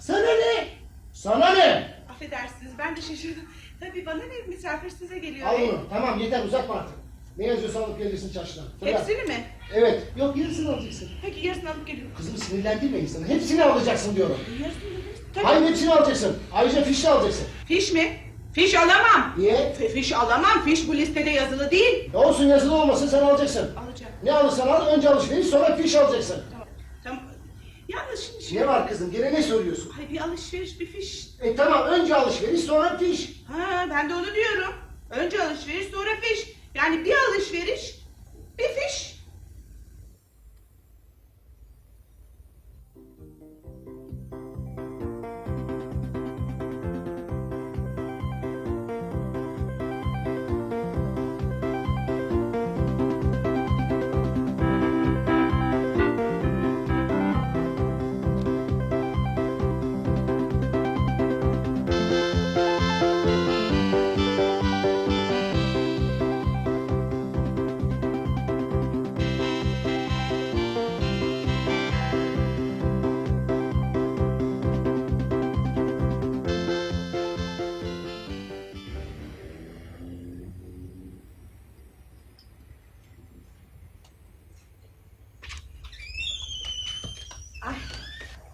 Sana ne? Sana ne? Affedersiniz ben de şaşırdım. Tabii bana ne misafir size geliyor. Al bunu. Tamam yeter uzatma artık. Ne yazıyorsa alıp gelirsin çarşıdan. Fırla. Hepsini mi? Evet. Yok yarısını alacaksın. Peki yarısını alıp geliyorum. Kızım sinirlendirme insanı. Hepsini alacaksın diyorum. Yarısını. Tabii. Hayır hepsini alacaksın. Ayrıca fiş de alacaksın. Fiş mi? Fiş alamam. Niye? F- fiş alamam. Fiş bu listede yazılı değil. Ne olsun yazılı olmasın sen alacaksın. Alacağım. Ne alırsan al önce alışveriş sonra fiş alacaksın. Tamam. Yalnız şimdi, şimdi... Ne var kızım gene ne soruyorsun? Ay bir alışveriş bir fiş. E tamam önce alışveriş sonra fiş. Ha ben de onu diyorum. Önce alışveriş sonra fiş. Yani bir alışveriş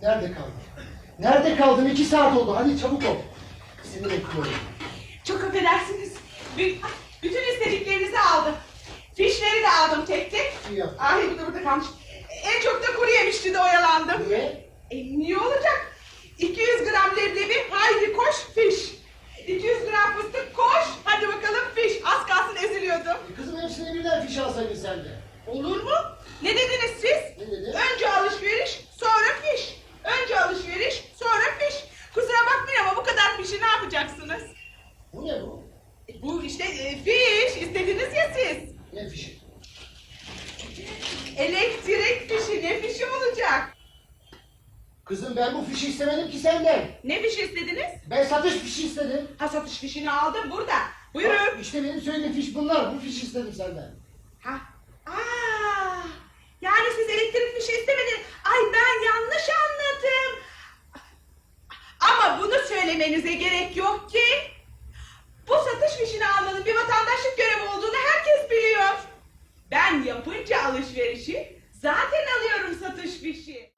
Nerede kaldın? Nerede kaldın? İki saat oldu. Hadi çabuk ol. Seni bekliyorum. çok affedersiniz. Bü- bütün istediklerinizi aldım. Fişleri de aldım tek tek. İyi yaptın. Ay bu da burada kalmış. En çok da kuru yemişti de oyalandım. Niye? E niye olacak? 200 gram leblebi haydi koş fiş. 200 gram fıstık koş. Hadi bakalım fiş. Az kalsın eziliyordum. E kızım hepsini birden fiş alsaydın sen de. Olur mu? Ne dediniz siz? Ne dedi? Önce alışveriş sonra fiş. Önce alışveriş sonra fiş. Kusura bakmayın ama bu kadar fişi ne yapacaksınız? Bu ne bu? İşte e, fiş istediniz ya siz. Ne fişi? Elektrik fişi ne fişi olacak? Kızım ben bu fişi istemedim ki senden. Ne fişi istediniz? Ben satış fişi istedim. Ha satış fişini aldım burada. Buyurun. Bak, İşte benim söylediğim fiş bunlar. Bu fişi istedim senden. Ha. Aa, yani siz elektrik fişi istemediniz. Ay ben yanlış anladım. Ama bunu söylemenize gerek yok ki. Fişini almanın bir vatandaşlık görevi olduğunu herkes biliyor. Ben yapınca alışverişi zaten alıyorum satış fişi.